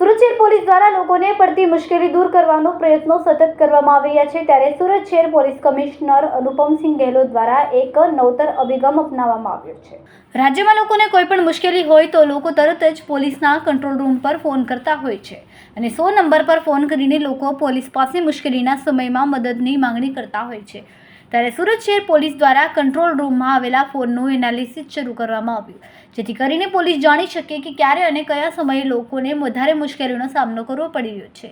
સુરત શહેર પોલીસ દ્વારા લોકોને પડતી મુશ્કેલી દૂર કરવાનો પ્રયત્નો સતત કરવામાં આવી રહ્યા છે ત્યારે સુરત શહેર પોલીસ કમિશનર અનુપમસિંહ ગેહલોત દ્વારા એક નવતર અભિગમ અપનાવવામાં આવ્યો છે. રાજ્યમાં લોકોને કોઈ પણ મુશ્કેલી હોય તો લોકો તરત જ પોલીસના કંટ્રોલ રૂમ પર ફોન કરતા હોય છે અને સો નંબર પર ફોન કરીને લોકો પોલીસ પાસે મુશ્કેલીના સમયમાં મદદની માંગણી કરતા હોય છે. ત્યારે સુરત શહેર પોલીસ દ્વારા કંટ્રોલ રૂમમાં આવેલા ફોનનું એનાલિસિસ શરૂ કરવામાં આવ્યું. જેથી કરીને પોલીસ જાણી શકે કે ક્યારે અને કયા સમયે લોકોને વધારે મુશ્કેલીનો સામનો કરવો પડી રહ્યો છે.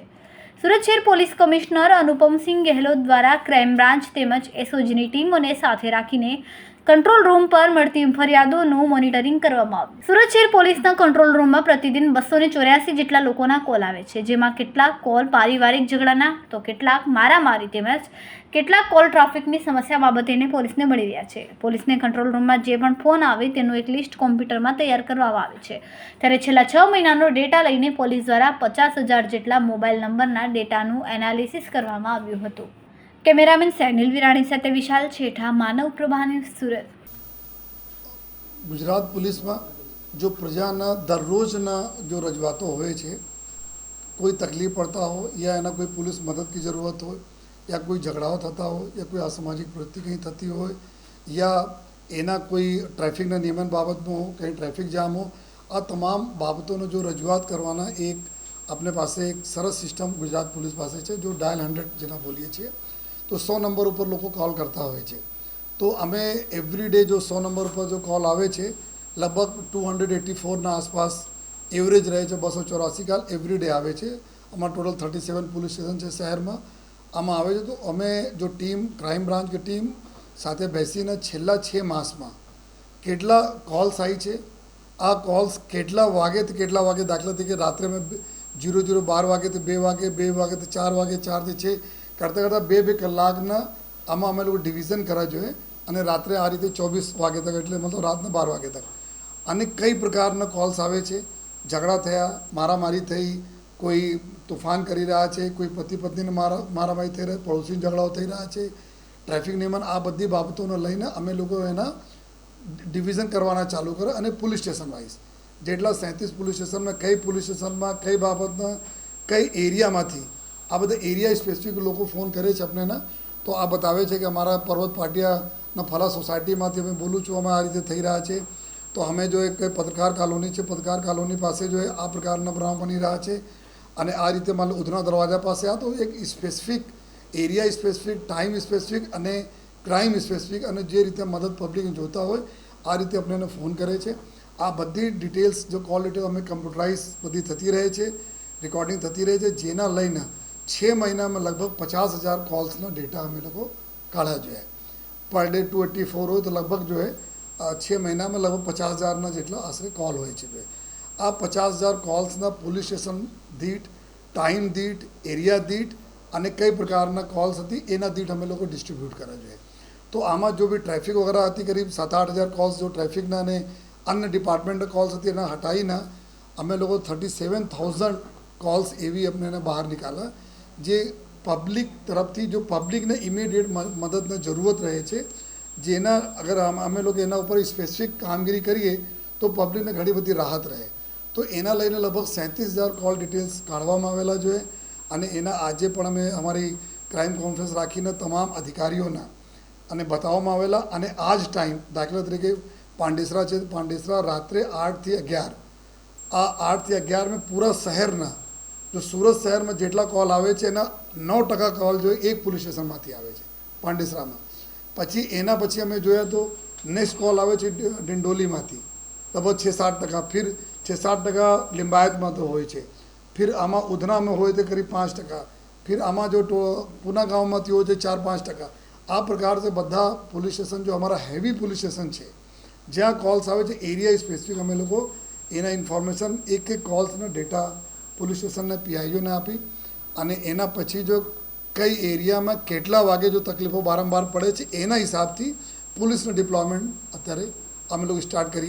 સુરત શહેર પોલીસ કમિશનર અનુપમસિંહ ગેહલોત દ્વારા ક્રાઇમ બ્રાન્ચ તેમજ એસઓજીની ટીમોને સાથે રાખીને કંટ્રોલ રૂમ પર મળતી ફરિયાદોનું મોનિટરિંગ કરવામાં આવ્યું. સુરત શહેર પોલીસના કંટ્રોલ રૂમમાં પ્રતિદિન બસો ચોર્યાસી જેટલા લોકોના કોલ આવે છે, જેમાં કેટલાક કોલ પારિવારિક ઝઘડાના, તો કેટલાક મારામારી તેમજ કેટલાક કોલ ટ્રાફિકની સમસ્યા બાબતેને પોલીસને મળી રહ્યા છે. પોલીસને કંટ્રોલ રૂમમાં જે પણ ફોન આવે તેનું એક લિસ્ટ કોમ્પ્યુટરમાં તૈયાર કરવામાં આવે છે. ત્યારે છેલ્લા છ મહિનાનો ડેટા લઈને પોલીસ દ્વારા પચાસ હજાર જેટલા મોબાઈલ નંબરના ડેટાનું એનાલિસિસ કરવામાં આવ્યું હતું. કેમેરામેન સેનિલ વિરાણી સાથે વિશાલ છેઠા, માનવ પ્રભાની સુરત. ગુજરાત પોલીસમાં જો પ્રજાના દરરોજના જો રજૂઆતો હોય છે, કોઈ તકલીફ પડતા હોય યા એના કોઈ પોલીસ મદદ की જરૂરત હોય, યા કોઈ ઝઘડાઓ થતા હોય, યા કોઈ અસામાજિક પ્રવૃત્તિ કંઈ થતી હોય, યા એના કોઈ ટ્રાફિકના નિયમન બાબતમાં કંઈ ટ્રાફિક જામ હો, આ તમામ બાબતોનો જો રજૂઆત કરવાના એક આપણે પાસે એક સરસ સિસ્ટમ ગુજરાત પોલીસ પાસે છે, જો ડાયલ હંડ્રેડ જેના બોલીએ છીએ તો સો નંબર ઉપર લોકો કોલ કરતા હોય છે. તો અમે એવરી ડે જો સો નંબર ઉપર જો કોલ આવે છે, લગભગ ટુ હંડ્રેડ એટી ફોરના આસપાસ એવરેજ રહે છે બસો ચોરાસી કાલ એવરી ડે આવે છે. અમારા total thirty seven police station છે શહેરમાં. આમાં આવે છે તો અમે જો ટીમ ક્રાઇમ બ્રાન્ચ કે ટીમ સાથે બેસીને છેલ્લા છ માસમાં કેટલા કોલ્સ આવી છે, આ કોલ્સ કેટલા વાગેથી કેટલા વાગે દાખલા તરીકે રાત્રે મેં જીરો જીરો બાર વાગે તો બે વાગે, બે વાગેથી ચાર વાગે ચારથી છ કરતાં કરતાં બે બે કલાકના આમાં અમે લોકો ડિવિઝન કરવા જોઈએ અને રાત્રે આ રીતે ચોવીસ વાગે તક એટલે મતલબ રાતના બાર વાગે તક. અને કઈ પ્રકારના કોલ્સ આવે છે? ઝઘડા થયા, મારામારી થઈ, કોઈ તોફાન કરી રહ્યા છે, કોઈ પતિ પત્નીને મારા મારામારી થઈ રહ્યા પડોશી ઝઘડાઓ થઈ રહ્યા છે ટ્રાફિક નિયમન આ બધી બાબતોને લઈને અમે લોકો એના ડિવિઝન કરવાના ચાલુ કરે અને પોલીસ સ્ટેશન વાઇઝ જેટલા સેંત્રીસ પોલીસ સ્ટેશનમાં કઈ પોલીસ સ્ટેશનમાં કઈ બાબતના કઈ એરિયામાંથી આ બધા એરિયા સ્પેસિફિક લોકો ફોન કરે છે આપણને, તો આ બતાવે છે કે અમારા પર્વત પાટિયાના ફલા સોસાયટીમાંથી અમે બોલું છું, અમે આ રીતે થઈ રહ્યા છે. તો અમે જો એક પત્રકાર કોલોની છે, પત્રકાર કોલોની પાસે જો આ પ્રકારના બનાવ બની રહ્યા છે અને આ રીતે માનો ઉધના દરવાજા પાસે આ તો એક specific area specific time specific અને ક્રાઇમ સ્પેસિફિક અને જે રીતે મદદ પબ્લિક જોતા હોય, આ રીતે આપણે એને ફોન કરે છે. આ બધી ડિટેલ્સ જો કોલ ડિટેલ અમે કમ્પ્યુટરાઇઝ બધી થતી રહે છે રેકોર્ડિંગ થતી રહે છે, જેના લઈને છ મહિનામાં લગભગ પચાસ હજાર કોલ્સનો ડેટા અમે લોકો કાઢ્યા જોઈએ per day to eighty four હોય તો લગભગ જો એ છ મહિનામાં લગભગ પચાસ હજારના જેટલા આશરે કોલ હોય છે આ પચાસ હજાર કોલ્સના પોલીસ સ્ટેશન દીઠ ટાઈમ દીઠ એરિયા દીઠ અને કઈ પ્રકારના કોલ્સ હતી એના દીઠ અમે લોકો ડિસ્ટ્રીબ્યુટ કરવા જોઈએ તો આમાં જો બી ટ્રાફિક વગેરે હતી કરીબ સાત આઠ હજાર કોલ્સ જો ટ્રાફિકના અને અન્ય ડિપાર્ટમેન્ટના કોલ્સ હતી એના હટાવીને અમે લોકો થર્ટી સેવન થાઉઝન્ડ કોલ્સ એવી અમને બહાર નીકાળ્યા જે પબ્લિક તરફથી જો પબ્લિકને ઇમિડિયેટ મદદની જરૂરત રહે છે, જેના અગર અમે લોકો એના ઉપર સ્પેસિફિક કામગીરી કરીએ, તો પબ્લિકને ઘણી બધી રાહત રહે. તો એના લઈને લગભગ સેંત્રીસ હજાર કોલ ડિટેલ્સ કાઢવામાં આવેલા જોઈએ અને એના આજે પણ અમે અમારી ક્રાઇમ કોન્ફરન્સ રાખીને તમામ અધિકારીઓના અને બતાવવામાં આવેલા અને આ જ ટાઈમ દાખલા તરીકે પાંડેસરા છે, પાંડેસરા રાત્રે આઠથી અગિયાર. આ આઠથી અગિયાર પૂરા શહેરના જો સુરત શહેરમાં જેટલા કોલ આવે છે, એના નવ ટકા કોલ જો એક પોલીસ સ્ટેશનમાંથી આવે છે, પાંડેસરામાં. પછી એના પછી અમે જોયા તો નેક્સ્ટ કોલ આવે છે ડિંડોલીમાંથી. લગભગ છ સાત ટકા, ફિર છ સાત ટકા લિંબાયતમાં તો હોય છે. ફિર આમાં ઉધનામાં હોય તો કરીબ પાંચ ટકા. ફિર આમાં જો પૂના ગામમાંથી હોય છે ચાર પાંચ ટકા. આ પ્રકાર से બધા પોલીસ સ્ટેશન જો અમારા હેવી પોલીસ સ્ટેશન છે. જ્યાં કોલ્સ આવે છે એરિયા સ્પેસિફિક અમે લોકો એના ઇન્ફોર્મેશન એક એક કોલ્સના ડેટા પોલીસ સ્ટેશનને પીઆઈઓને આપી અને એના પછી જો કઈ એરિયામાં કેટલા વાગે જો તકલીફો વારંવાર પડે છે, એના હિસાબથી પોલીસનું ડિપ્લોયમેન્ટ અત્યારે અમે લોકો સ્ટાર્ટ કરીએ